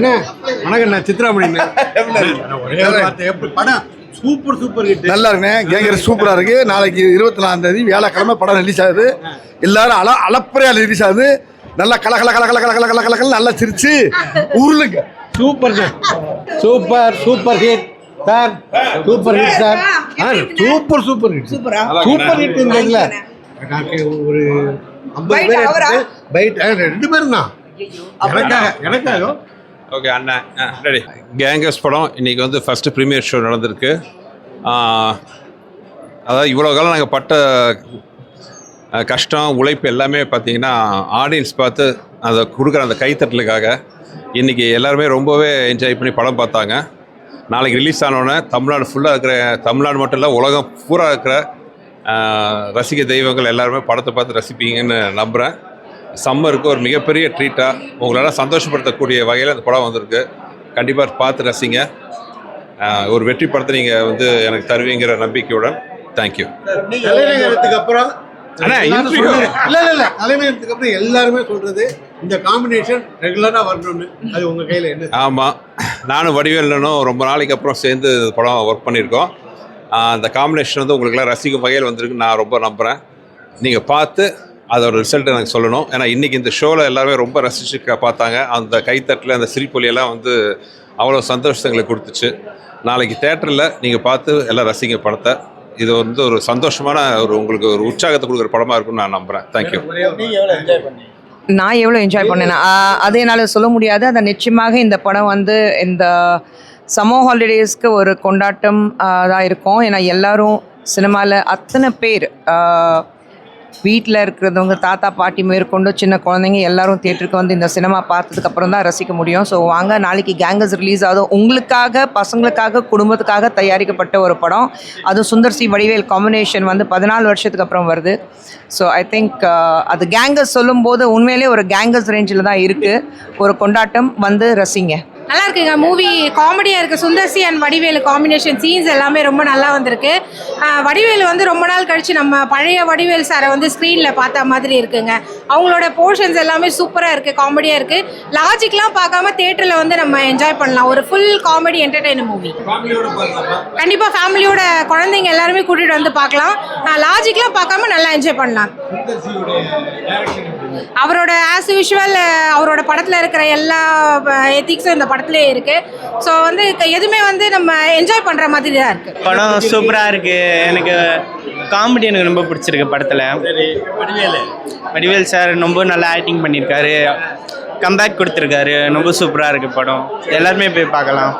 என்ன? வணக்கம் அண்ணா சித்ராமணி படம் சூப்பர் சூப்பர் ஹிட் நல்லா இருக்குண்ணே. கேட்குற சூப்பராக இருக்குது நாளைக்கு இருபத்தி நாலாம் தேதி வியாழக்கிழமை படம் ரிலீஸ் ஆகுது. எல்லாரும் அல அளப்பறையாக ரிலீஸ் ஆகுது. நல்லா கலகல கல கல கல கல கல நல்லா சிரிச்சு உருளுங்க. Super super super hit sir. Super hit sir. Super super hit. Super? Hit இல்லைங்களா ஒரு ஐம்பது பேர் பைட் ரெண்டு பேரும் தான் எனக்காக எனக்காக. ஓகே அண்ணன் ரெடி கேங்கஸ் படம் இன்றைக்கி வந்து ஃபஸ்ட்டு ப்ரீமியர் ஷோ நடந்திருக்கு. அதாவது இவ்வளோ காலம் நாங்கள் பட்ட கஷ்டம் உழைப்பு எல்லாமே பார்த்தீங்கன்னா ஆடியன்ஸ் பார்த்து அதை கொடுக்குற அந்த கைத்தட்டலுக்காக இன்றைக்கி எல்லாருமே ரொம்பவே என்ஜாய் பண்ணி படம் பார்த்தாங்க. நாளைக்கு ரிலீஸ் ஆனோடனே தமிழ்நாடு ஃபுல்லாக இருக்கிற தமிழ்நாடு மட்டும் இல்லை உலகம் பூரா இருக்கிற ரசிக தெய்வங்கள் எல்லாருமே படத்தை பார்த்து ரசிப்பீங்கன்னு நம்புகிறேன் சம்மருக்கு ஒரு மிகப்பெரிய ட்ரீட்டாக உங்களெல்லாம் சந்தோஷப்படுத்தக்கூடிய வகையில் அந்த படம் வந்திருக்கு. கண்டிப்பாக பார்த்து ரசிங்க. ஒரு வெற்றி படத்தை நீங்கள் வந்து எனக்கு தருவீங்கிற நம்பிக்கையுடன் தேங்க்யூ தலைநகரத்துக்கு அப்புறம் எல்லாரும். சொல்றது- இல்ல. இல்ல இல்ல தலைநகரத்துக்கு அப்புறம் எல்லாருமே சொல்றது இந்த காம்பினேஷன் ரெகுலரா வரணும்னு. அது உங்க கையில என்ன? ஆமாம் நானும் வடிவேலனும் ரொம்ப நாளைக்கு அப்புறம் சேர்ந்து இந்த படம் ஒர்க் பண்ணியிருக்கோம். அந்த காம்பினேஷன் வந்து உங்களுக்கெல்லாம் ரசிக்கும் வகையில் வந்திருக்குன்னு நான் ரொம்ப நம்புகிறேன் நீங்கள் பார்த்து அதோட ரிசல்ட் எனக்கு சொல்லணும். ஏன்னா இன்றைக்கி இந்த ஷோவில் எல்லாருமே ரொம்ப ரசிச்சு க- பார்த்தாங்க. அந்த கைத்தட்டில் அந்த சிரிப்பொலியெல்லாம் வந்து அவ்வளோ சந்தோஷங்களை கொடுத்துச்சு. நாளைக்கு தேட்டரில் நீங்கள் பார்த்து எல்லாம் ரசிங்க படத்தை. இது வந்து ஒரு சந்தோஷமான ஒரு உங்களுக்கு ஒரு உற்சாகத்தை கொடுக்குற படமாக இருக்கும்னு நான் நம்புகிறேன் தேங்க்யூ நான் எவ்வளோ என்ஜாய் பண்ணேன்னா அது என்னால் சொல்ல முடியாது. அது நிச்சயமாக இந்த படம் வந்து இந்த சம்மர் ஹாலிடேஸ்க்கு ஒரு கொண்டாட்டம் தான் இருக்கும். ஏன்னா எல்லாரும் சினிமாவில் அத்தனை பேர் வீட்டில் இருக்கிறவங்க தாத்தா பாட்டி மேற்கொண்டு சின்ன குழந்தைங்க எல்லாரும் தேட்டருக்கு வந்து இந்த சினிமா பார்த்ததுக்கு அப்புறம் தான் ரசிக்க முடியும். ஸோ வாங்க நாளைக்கு கேங்கஸ் ரிலீஸ் ஆகும் உங்களுக்காக பசங்களுக்காக குடும்பத்துக்காக தயாரிக்கப்பட்ட ஒரு படம். அதுவும் சுந்தர் சி வடிவேல் காம்பினேஷன் வந்து பதினாலு வருஷத்துக்கு அப்புறம் வருது. ஸோ ஐ திங்க் அது கேங்கஸ் சொல்லும்போது உண்மையிலே ஒரு கேங்கஸ் ரேஞ்சில் தான் இருக்குது ஒரு கொண்டாட்டம் வந்து ரசிங்க. நல்லா இருக்குங்க. மூவி காமெடியாக இருக்குது Sundar C and Vadivelu combination scenes எல்லாமே ரொம்ப நல்லா வந்திருக்கு. வடிவேலு வந்து ரொம்ப நாள் கழிச்சு நம்ம பழைய வடிவேல் சாரை வந்து ஸ்க்ரீனில் பார்த்த மாதிரி இருக்குங்க. அவங்களோட போர்ஷன்ஸ் எல்லாமே சூப்பராக இருக்குது காமெடியாக இருக்குது லாஜிக்லாம் பார்க்காம தேட்டரில் வந்து நம்ம என்ஜாய் பண்ணலாம். ஒரு ஃபுல் காமெடி என்டர்டெயின் மூவி கண்டிப்பாக ஃபேமிலியோட குழந்தைங்க எல்லாருமே கூட்டிகிட்டு வந்து பார்க்கலாம். லாஜிக்லாம் பார்க்காம நல்லா என்ஜாய் பண்ணலாம். அவரோட ஆஸ் யூஷுவல் அவரோட படத்தில் இருக்கிற எல்லா எத்திக்ஸும் இந்த படத்துலேயே இருக்குது ஸோ வந்து க- எதுவுமே வந்து நம்ம என்ஜாய் பண்ணுற மாதிரி தான் இருக்குது படம் சூப்பராக இருக்கு. எனக்கு காமெடி எனக்கு ரொம்ப பிடிச்சிருக்கு படத்தில். வடிவேல். சார் ரொம்ப நல்லா ஆக்டிங் பண்ணியிருக்காரு கம்பேக் கொடுத்துருக்காரு. ரொம்ப சூப்பராக இருக்கு படம். எல்லாருமே போய் பார்க்கலாம்.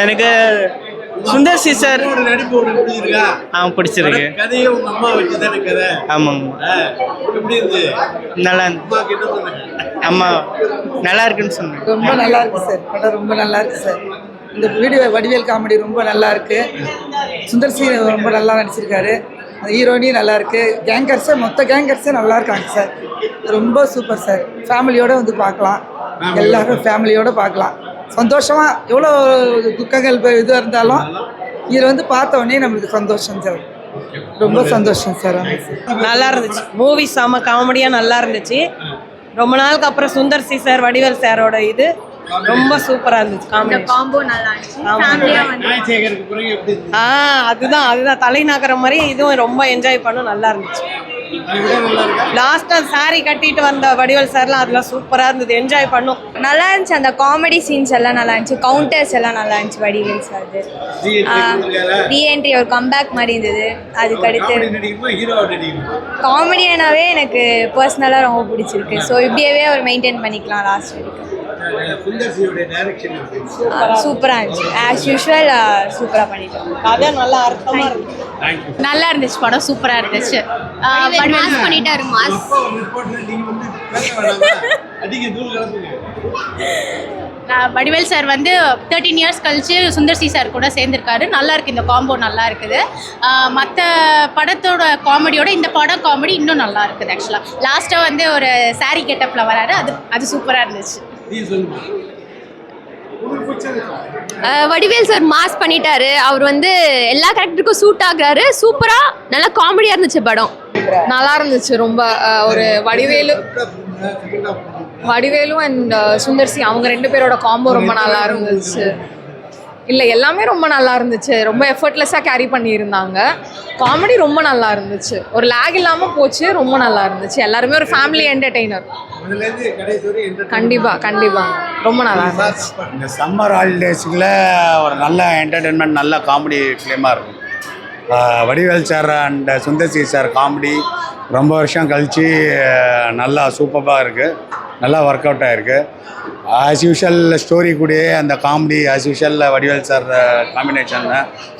எனக்கு சுந்தர் சி சார். ஆ பிடிச்சிருக்கு. ஆமாங்க. நல்லா அம்மா நல்லா இருக்குன்னு சொன்னேன் ரொம்ப நல்லா இருக்கு சார். படம் ரொம்ப நல்லா இருக்கு சார். இந்த வீடியோ வடிவேல் காமெடி ரொம்ப நல்லா இருக்கு. சுந்தர் சி ரொம்ப நல்லா நடிச்சிருக்காரு. அந்த ஹீரோனி நல்லா இருக்கு. கேங்கர்ஸே மொத்த கேங்கர்ஸே நல்லா இருக்காங்க சார். ரொம்ப சூப்பர் சார். ஃபேமிலியோட வந்து பார்க்கலாம். எல்லாரும் ஃபேமிலியோட பார்க்கலாம். சந்தோஷமா எவ்வளோ துக்கங்கள் இது இருந்தாலும் இதை வந்து பார்த்த உடனே நம்மளுக்கு சந்தோஷம் சார். ரொம்ப சந்தோஷம் சார். நல்லா இருந்துச்சு. மூவி செம காமெடியாக நல்லா இருந்துச்சு. ரொம்ப நாளுக்கு அப்புறம் சுந்தர் சி சார் வடிவேல் சாரோட இது ரொம்ப சூப்பராக இருந்துச்சு காமெடி காம்போ நல்லா இருந்துச்சு. ஆ அதுதான் அதுதான். தலைநகர மாதிரி இதுவும் ரொம்ப என்ஜாய் பண்ணும் நல்லா இருந்துச்சு. லாஸ்ட்டாக saree கட்டிட்டு வந்த வடிவேல் சார்லாம் அதெல்லாம் சூப்பராக இருந்தது. என்ஜாய் பண்ணும். நல்லா இருந்துச்சு அந்த காமெடி சீன்ஸ் எல்லாம் நல்லா இருந்துச்சு. கவுண்டர்ஸ் எல்லாம் நல்லா இருந்துச்சு வடிவேல் சார்து ரீஎன்ட்ரி ஒரு கம்பேக் மாதிரி இருந்தது. அதுக்கு அடுத்து காமெடி நடிக்குமா ஹீரோ நடிக்குமா காமெடியானாவே எனக்கு பர்சனலாக ரொம்ப பிடிச்சிருக்கு. ஸோ இப்படியே அவர் மெயின்டைன் பண்ணிக்கலாம் லாஸ்ட் வரைக்கும் சூப்பராக இருந்துச்சு? ஆஸ் யூஷுவல் சூப்பராக பண்ணிட்டோம். கதை நல்லா நல்லா இருந்துச்சு படம் சூப்பராக இருந்துச்சு. மாஸ் பண்ணிட்டாரு மாஸ் அப்பா ஒரு ரிப்போர்ட்ல நீங்க வந்து பேச வேணாமா. அதிக தூள் கலப்புங்க. வடிவேல் சார் வந்து தேர்ட்டீன் இயர்ஸ் கழிச்சு சுந்தர் சி சார் கூட சேர்ந்துருக்காரு. நல்லா இருக்கு இந்த காம்போ நல்லா இருக்குது. மற்ற படத்தோட காமெடியோட இந்த படம் காமெடி இன்னும் நல்லா இருக்குது ஆக்சுவலாக லாஸ்ட்டாக வந்து ஒரு saree கெட்டப்பில் வராரு. அது அது சூப்பராக இருந்துச்சு. வடிவேல் சார் மாஸ் பண்ணிட்டாரு. அவர் வந்து எல்லா கேரக்டருக்கும் சூட் ஆகுறாரு. சூப்பராக நல்லா காமெடியாக இருந்துச்சு படம். நல்லா இருந்துச்சு. ரொம்ப ஒரு வடிவேலு வடிவேலு அண்ட் சுந்தர்சி அவங்க ரெண்டு பேரோட காம்போ ரொம்ப நல்லா இருந்துச்சு. இல்லை எல்லாமே ரொம்ப நல்லா இருந்துச்சு. ரொம்ப எஃபர்ட்லெஸ்ஸாக கேரி பண்ணியிருந்தாங்க. காமெடி ரொம்ப நல்லா இருந்துச்சு. ஒரு லேக் இல்லாமல் போச்சு ரொம்ப நல்லா இருந்துச்சு. எல்லாருமே ஒரு ஃபேமிலி என்டர்டெய்னர் கண்டிப்பாக கண்டிப்பாக ரொம்ப நல்லா இருந்துச்சு. இந்த சம்மர் ஹாலிடேஸுக்குள்ள ஒரு நல்ல என்டர்டெயின்மெண்ட் நல்ல காமெடி ஃபிலிமாக இருக்கும். Vadivel sir and Sundar C sir comedy ரொம்ப வருஷம் கழித்து நல்லா சூப்பராக இருக்குது நல்லா ஒர்க் அவுட் ஆகிருக்கு ஆஸ் யூஷுவல் ஸ்டோரி கூடயே அந்த comedy as usual Vadivel sir combination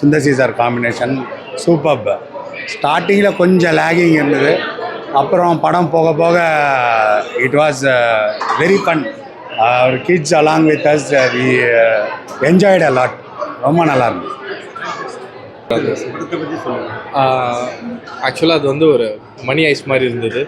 Sundar C sir combination super ஸ்டார்டிங்கில் கொஞ்சம் லேகிங் இருந்தது. அப்புறம் படம் போக போக it was very fun our kids along with us we enjoyed a lot ரொம்ப நல்லா இருந்தது. ஆக்சுவலாக அது வந்து ஒரு மணி ஐஸ் மாதிரி இருந்தது.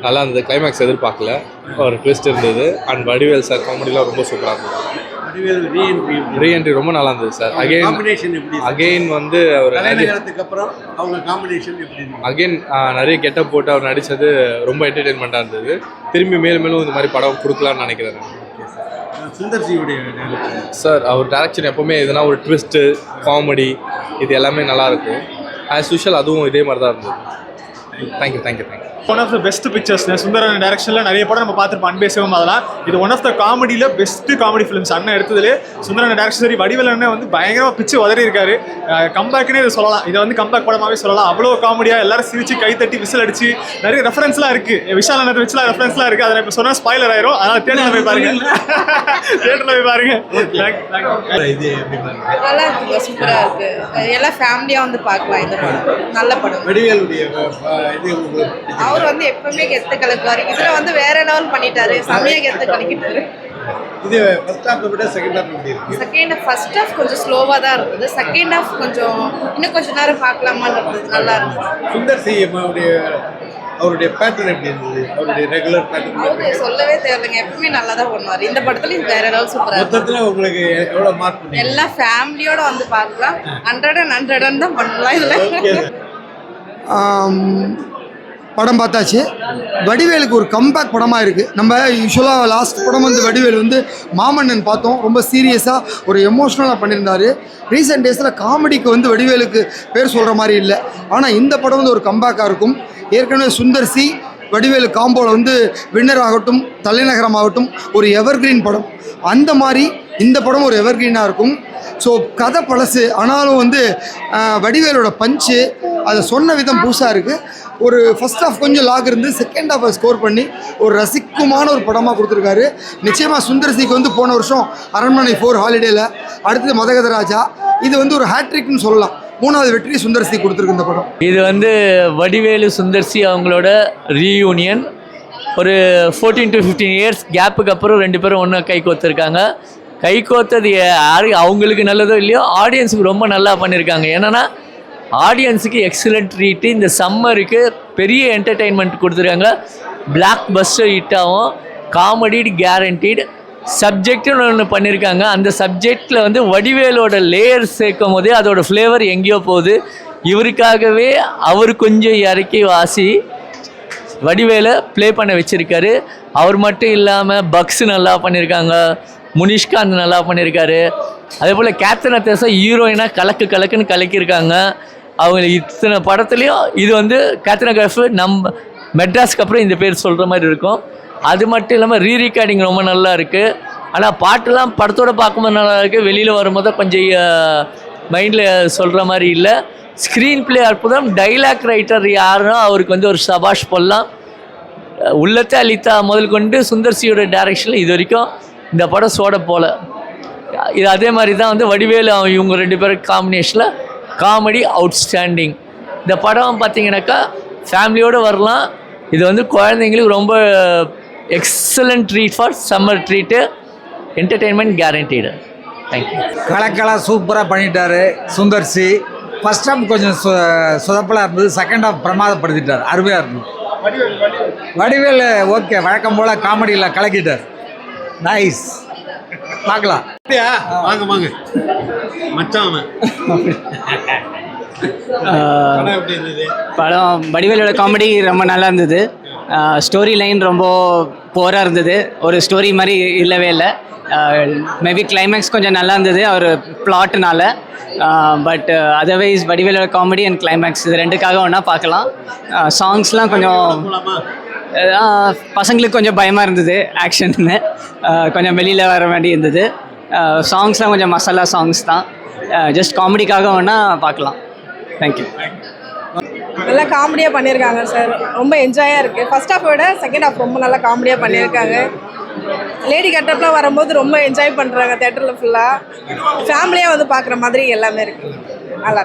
நல்லா இருந்தது. கிளைமேக்ஸ் எதிர்பார்க்கல. ஒரு ட்விஸ்ட் இருந்தது. அண்ட் வடிவேல் சார் காமெடிலாம் ரொம்ப சூப்பராக இருந்தது. ரீஎன்ட்ரி ரொம்ப நல்லா இருந்தது சார் அகைன் அகைன் வந்து அவர் அப்புறம் அவங்க காம்பினேஷன் எப்படி அகைன் நிறைய கெட்டப் போட்டு அவர் நடித்தது ரொம்ப என்டர்டெயின்மெண்ட்டாக இருந்தது. திரும்பி மேலும் மேலும் இந்த மாதிரி படம் கொடுக்கலாம்னு நினைக்கிறேன் நான். சுந்தர்சியுடைய சார் அவர் டேரக்ஷன் எப்போவுமே எதுனா ஒரு ட்விஸ்ட்டு காமெடி இது எல்லாமே நல்லாயிருக்கும் ஆஸ் யூஷுவல் அதுவும் இதே மாதிரி தான் இருந்தது thank you thank you thank you one of the best pictures Sundaran டைரக்ஷனில் நிறைய படம் நம்ம பார்த்துருப்போம். அன்பே சிவம் அதெல்லாம். இது ஒன் ஆஃப் த காமெடியில் பெஸ்ட் காமெடி ஃபிலிம்ஸ் அண்ணன் எடுத்ததுலே சுந்தரன் டைரக்ஷன் சரி வடிவேல் அண்ணன் வந்து பயங்கரமாக பிச்சு உதறி இருக்காரு. கம்பேக்னே இதை சொல்லலாம். இதை வந்து கம்பேக் படமாகவே சொல்லலாம். அவ்வளோ காமெடியாக எல்லாரும் சிரிச்சு கை தட்டி விசில் அடிச்சு நிறைய ரெஃபரன்ஸ்லாம் இருக்குது விஷால் அண்ணன் வச்சுலாம் ரெஃபரன்ஸ்லாம் இருக்குது அதை இப்போ சொன்னால் ஸ்பாய்லர் ஆயிரும். அதனால் தேட்டரில் போய் பாருங்க. தேட்டரில் போய் பாருங்க. நல்லா இருக்குங்க சூப்பராக இருக்கு. எல்லாம் ஃபேமிலியாக வந்து பார்க்கலாம் இந்த படம். நல்ல படம். வடிவேலுடைய இது? அவர் வந்து எப்பவுமே கெத்து கலக்குவார் இதில் வந்து வேற லெவல் பண்ணிட்டாரு. செம்மையாக கெத்து கலக்கிட்டாரு இது ஃபர்ஸ்ட் ஹாஃப் விட செகண்ட் ஹாஃப் எப்படி இருக்கு? செகண்ட் ஃபர்ஸ்ட் ஹாஃப் கொஞ்சம் ஸ்லோவாக தான் இருந்தது. செகண்ட் ஹாஃப் கொஞ்சம் இன்னும் கொஞ்ச நேரம் பார்க்கலாமான்னு இருந்தது. நல்லா இருந்தது. சுந்தர் சி அவருடைய அவருடைய பேட்டர்ன் எப்படி இருந்தது? அவருடைய ரெகுலர் பேட்டர்ன் அவரு சொல்லவே தேவையில்லைங்க. எப்பவுமே நல்லா தான் பண்ணுவார். இந்த படத்துலையும் வேற லெவல் சூப்பராக இருக்கும் மொத்தத்தில் உங்களுக்கு எவ்வளோ மார்க் எல்லா ஃபேமிலியோட வந்து பார்க்கலாம். ஹண்ட்ரட் அண்ட் ஹண்ட்ரட் தான் பண்ணலாம் இதில். படம் பார்த்தாச்சு. வடிவேலுக்கு ஒரு கம்பேக் படமாக இருக்குது நம்ம யூஸ்வலாக லாஸ்ட் படம் வந்து வடிவேல் வந்து மாமன்னன் பார்த்தோம். ரொம்ப சீரியஸாக ஒரு எமோஷ்னலாக பண்ணியிருந்தாரு. ரீசெண்ட் டேஸில் காமெடிக்கு வந்து வடிவேலுக்கு பேர் சொல்கிற மாதிரி இல்லை. ஆனால் இந்த படம் வந்து ஒரு கம்பேக்காக இருக்கும். ஏற்கனவே சுந்தர் சி வடிவேலு காம்போவில் வந்து வின்னர் ஆகட்டும் தலைநகரம் ஆகட்டும் ஒரு எவர்கிரீன் படம். அந்த மாதிரி இந்த படம் ஒரு எவர்கிரீனாக இருக்கும். ஸோ கதை பழசு. ஆனாலும் வந்து வடிவேலோட பஞ்சு அதை சொன்ன விதம் புதுசாக இருக்குது ஒரு ஃபர்ஸ்ட் ஆஃப் கொஞ்சம் லாக் இருந்து செகண்ட் ஹாஃபை ஸ்கோர் பண்ணி ஒரு ரசிக்குமான ஒரு படமாக கொடுத்துருக்காரு. நிச்சயமாக சுந்தரசிக்கு வந்து போன வருஷம் அரண்மனை ஃபோர் ஹாலிடேயில் அடுத்தது மதகத ராஜா. இது வந்து ஒரு ஹேட்ரிக்னு சொல்லலாம். மூணாவது வெற்றி சுந்தரசி கொடுத்துருக்கு இந்த படம். இது வந்து வடிவேலு சுந்தர்சி அவங்களோட ரீயூனியன் ஒரு ஃபோர்டீன் டு ஃபிஃப்டீன் இயர்ஸ் கேப்புக்கு அப்புறம் ரெண்டு பேரும் ஒன்று கை கோத்துருக்காங்க. கை கோத்தது யாரு அவங்களுக்கு நல்லதோ இல்லையோ ஆடியன்ஸுக்கு ரொம்ப நல்லா பண்ணியிருக்காங்க என்னென்னா ஆடியன்ஸுக்கு எக்ஸலண்ட் ட்ரீட்டு இந்த சம்மருக்கு பெரிய என்டர்டெயின்மெண்ட் கொடுத்துருக்காங்க. பிளாக் பஸ்டர் ஹிட்டாகவும் ஆகும் காமெடி கேரண்டீடு சப்ஜெக்ட்னு ஒன்று பண்ணியிருக்காங்க அந்த சப்ஜெக்டில் வந்து வடிவேலோட லேயர் சேர்க்கும் போதே அதோட ஃப்ளேவர் எங்கேயோ போகுது. இவருக்காகவே அவர் கொஞ்சம் இறக்கி வாசி வடிவேலை ப்ளே பண்ண வச்சுருக்காரு. அவர் மட்டும் இல்லாமல் பக்ஸ் நல்லா பண்ணியிருக்காங்க முனிஷ்காந்த் நல்லா பண்ணியிருக்காரு. அதே போல் கேப்டன் அத்தேசா ஹீரோயினாக கலக்கு கலக்குன்னு கலக்கியிருக்காங்க. அவங்க இத்தனை படத்துலேயும் இது வந்து கேத்தனகிராஃப் நம் மெட்ராஸ்க்கு அப்புறம் இந்த பேர் சொல்கிற மாதிரி இருக்கும். அது மட்டும் இல்லாமல் ரீ ரெக்கார்டிங் ரொம்ப நல்லா இருக்குது ஆனால் பாட்டெல்லாம் படத்தோட பார்க்கும்போது நல்லா இருக்குது வெளியில் வரும்போது கொஞ்சம் மைண்டில் சொல்கிற மாதிரி இல்லை. ஸ்க்ரீன் பிளே அற்புதம். டைலாக் ரைட்டர் யாருன்னா அவருக்கு வந்து ஒரு சபாஷ் போடலாம் உள்ளத்தை அளித்தா முதல் கொண்டு சுந்தர்சியோட டைரக்ஷனில் இது வரைக்கும் இந்த படம் சோட போல. இது அதே மாதிரி தான் வந்து வடிவேலு அவன் இவங்க ரெண்டு பேரும் காம்பினேஷனில் காமெடி அவுட்ஸ்டாண்டிங் இந்த படம் பார்த்தீங்கன்னாக்கா ஃபேமிலியோடு வரலாம். இது வந்து குழந்தைங்களுக்கு ரொம்ப excellent treat for summer treat entertainment guaranteed thank you கலக்கலாக சூப்பராக பண்ணிட்டாரு சுந்தர்சி. ஃபர்ஸ்ட் ஹாஃப் கொஞ்சம் சு சொதப்பலாக இருந்தது. செகண்ட் ஹாஃப் பிரமாதப்படுத்திட்டார். அருமையாக இருந்தது. வடிவேல் ஓகே வழக்கம் போல் காமெடியில் கலக்கிட்டார். நைஸ் பார்க்கலாம்? வாங்க வாங்க. மச்சான் அவன். படம் வடிவேலோட காமெடி ரொம்ப நல்லா இருந்தது. ஸ்டோரி லைன் ரொம்ப போராக இருந்தது. ஒரு ஸ்டோரி மாதிரி இல்லவே இல்லை. மேபி கிளைமேக்ஸ் கொஞ்சம் நல்லா இருந்தது அவர் பிளாட்னால பட் அதர்வைஸ் வடிவேலோட காமெடி அண்ட் கிளைமேக்ஸ் இது ரெண்டுக்காக ஒன்றா பார்க்கலாம். சாங்ஸ்லாம் கொஞ்சம் பசங்களுக்கு கொஞ்சம் பயமாக இருந்தது ஆக்ஷன்னு கொஞ்சம் வெளியில் வர வேண்டி இருந்தது. சாங்ஸ்லாம் கொஞ்சம் மசாலா சாங்ஸ் தான். ஜஸ்ட் காமெடிக்காக வேணா பார்க்கலாம். தேங்க்யூ நல்லா காமெடியாக பண்ணியிருக்காங்க சார் ரொம்ப என்ஜாயாக இருக்குது ஃபர்ஸ்ட் ஹாஃப் விட செகண்ட் ஹாஃப் ரொம்ப நல்லா காமெடியாக பண்ணியிருக்காங்க. லேடி கட்டப்லாம் வரும்போது ரொம்ப என்ஜாய் பண்ணுறாங்க தேட்டரில் ஃபுல்லாக ஃபேமிலியாக வந்து பார்க்குற மாதிரி எல்லாமே இருக்குது நல்லா